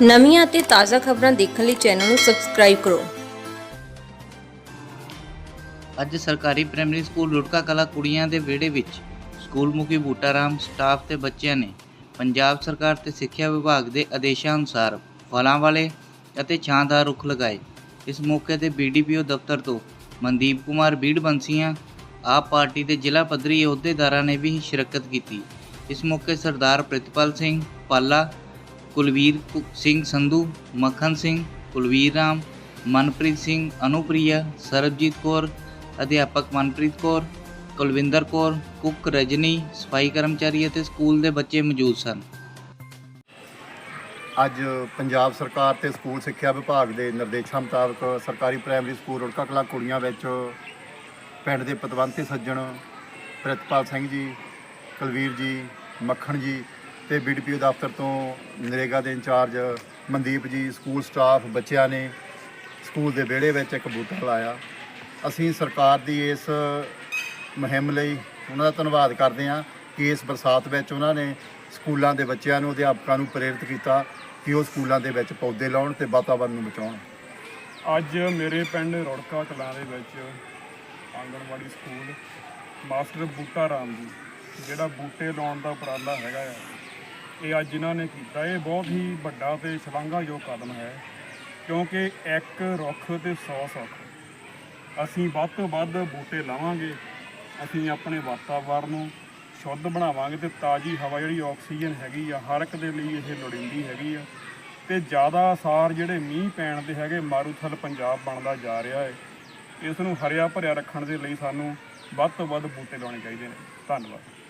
ਨਵੀਆਂ ਅਤੇ ਤਾਜ਼ਾ ਖਬਰਾਂ ਦੇਖਣ ਲਈ ਚੈਨਲ ਨੂੰ ਸਬਸਕ੍ਰਾਈਬ ਕਰੋ। ਅੱਜ ਸਰਕਾਰੀ ਪ੍ਰਾਇਮਰੀ ਸਕੂਲ ਰੁੜਕਾ ਕਲਾ ਕੁੜੀਆਂ ਦੇ ਵਿਹੜੇ ਵਿੱਚ ਸਕੂਲ ਮੁਖੀ ਬੂਟਾ ਰਾਮ ਸਟਾਫ ਤੇ ਬੱਚਿਆਂ ਨੇ ਪੰਜਾਬ ਸਰਕਾਰ ਤੇ ਸਿੱਖਿਆ ਵਿਭਾਗ ਦੇ ਆਦੇਸ਼ਾਂ ਅਨੁਸਾਰ ਫਲਾਂ ਵਾਲੇ ਅਤੇ ਛਾਂਦਾਰ ਰੁੱਖ ਲਗਾਏ। ਇਸ ਮੌਕੇ ਤੇ ਬੀਡੀਪੀਓ ਦਫ਼ਤਰ ਤੋਂ ਮਨਦੀਪ ਕੁਮਾਰ ਬੀੜ ਬੰਸੀਆਂ, ਆਪ ਪਾਰਟੀ ਦੇ ਜ਼ਿਲ੍ਹਾ ਪੱਧਰੀ ਅਹੁਦੇਦਾਰਾਂ ਨੇ ਵੀ ਸ਼ਿਰਕਤ ਕੀਤੀ। ਇਸ ਮੌਕੇ ਸਰਦਾਰ ਪ੍ਰਿਤਪਾਲ ਸਿੰਘ ਪਾਲਾ ਕੁਲਵੀਰ ਕੁ- ਸਿੰਘ ਸੰਧੂ, ਮੱਖਣ ਸਿੰਘ, ਕੁਲਵੀਰ ਰਾਮ, ਮਨਪ੍ਰੀਤ ਸਿੰਘ ਅਨੁਪ੍ਰਿਆ, ਸਰਬਜੀਤ ਕੌਰ, ਅਧਿਆਪਕ ਮਨਪ੍ਰੀਤ ਕੌਰ, ਕੁਲਵਿੰਦਰ ਕੌਰ, ਕੁੱਕ ਰਜਨੀ, ਸਫ਼ਾਈ ਕਰਮਚਾਰੀ ਅਤੇ ਸਕੂਲ ਦੇ ਬੱਚੇ ਮੌਜੂਦ ਸਨ। ਅੱਜ ਪੰਜਾਬ ਸਰਕਾਰ ਤੇ ਸਕੂਲ ਸਿੱਖਿਆ ਵਿਭਾਗ ਦੇ ਨਿਰਦੇਸ਼ਾਂ ਮੁਤਾਬਕ ਸਰਕਾਰੀ ਪ੍ਰਾਇਮਰੀ ਸਕੂਲ ਰੁੜਕਾ ਕਲਾ ਕੁੜੀਆਂ ਵਿੱਚ ਪਿੰਡ ਦੇ ਪਤਵੰਤੇ ਸੱਜਣ ਪ੍ਰਿਤਪਾਲ ਸਿੰਘ ਜੀ, ਕੁਲਵੀਰ ਜੀ, ਮੱਖਣ ਜੀ ਤੇ ਬੀਡੀਪੀਓ ਦਫ਼ਤਰ ਤੋਂ ਨਰੇਗਾ ਦੇ ਇੰਚਾਰਜ ਮਨਦੀਪ ਜੀ, ਸਕੂਲ ਸਟਾਫ, ਬੱਚਿਆਂ ਨੇ ਸਕੂਲ ਦੇ ਵਿਹੜੇ ਵਿੱਚ ਇੱਕ ਬੂਟਾ ਲਾਇਆ। ਅਸੀਂ ਸਰਕਾਰ ਦੀ ਇਸ ਮੁਹਿੰਮ ਲਈ ਉਹਨਾਂ ਦਾ ਧੰਨਵਾਦ ਕਰਦੇ ਹਾਂ ਕਿ ਇਸ ਬਰਸਾਤ ਵਿੱਚ ਉਹਨਾਂ ਨੇ ਸਕੂਲਾਂ ਦੇ ਬੱਚਿਆਂ ਨੂੰ, ਅਧਿਆਪਕਾਂ ਨੂੰ ਪ੍ਰੇਰਿਤ ਕੀਤਾ ਕਿ ਉਹ ਸਕੂਲਾਂ ਦੇ ਵਿੱਚ ਪੌਦੇ ਲਾਉਣ ਤੇ ਵਾਤਾਵਰਣ ਨੂੰ ਬਚਾਉਣ। ਅੱਜ ਮੇਰੇ ਪਿੰਡ ਰੋੜਕਾ ਕਲਾਂ ਦੇ ਵਿੱਚ ਆਂਗਣਵਾੜੀ ਸਕੂਲ ਮਾਸਟਰ ਬੂਟਾ ਰਾਮ ਜੀ, ਜਿਹੜਾ ਬੂਟੇ ਲਾਉਣ ਦਾ ਉਪਰਾਲਾ ਹੈਗਾ ਆ ਇਹ ਅੱਜ ਇਹਨਾਂ ਨੇ ਕੀਤਾ, ਇਹ ਬਹੁਤ ਹੀ ਵੱਡਾ ਤੇ ਸ਼ਲਾਘਾਯੋਗ ਕਦਮ ਹੈ, ਕਿਉਂਕਿ ਇੱਕ ਰੁੱਖ ਤੇ 100 ਸੁੱਖ। ਅਸੀਂ ਵੱਧ ਤੋਂ ਵੱਧ ਬੂਟੇ ਲਾਵਾਂਗੇ, ਅਸੀਂ ਆਪਣੇ ਵਾਤਾਵਰਨ ਨੂੰ ਸ਼ੁੱਧ ਬਣਾਵਾਂਗੇ ਤੇ ਤਾਜ਼ੀ ਹਵਾ ਜਿਹੜੀ ਆਕਸੀਜਨ ਹੈਗੀ ਆ, ਹਰ ਇੱਕ ਦੇ ਲਈ ਇਹ ਲੋੜੀਂਦੀ ਹੈਗੀ ਆ। ਤੇ ਜ਼ਿਆਦਾ ਅਸਾਰ ਜਿਹੜੇ ਮੀਂਹ ਪੈਣ ਦੇ ਹੈਗੇ, ਮਾਰੂਥਲ ਪੰਜਾਬ ਬਣਦਾ ਜਾ ਰਿਹਾ ਹੈ। ਇਸ ਨੂੰ ਹਰਿਆ ਭਰਿਆ ਰੱਖਣ ਦੇ ਲਈ ਸਾਨੂੰ ਵੱਧ ਤੋਂ ਵੱਧ ਬੂਟੇ ਲਾਉਣੇ ਚਾਹੀਦੇ ਨੇ। ਧੰਨਵਾਦ।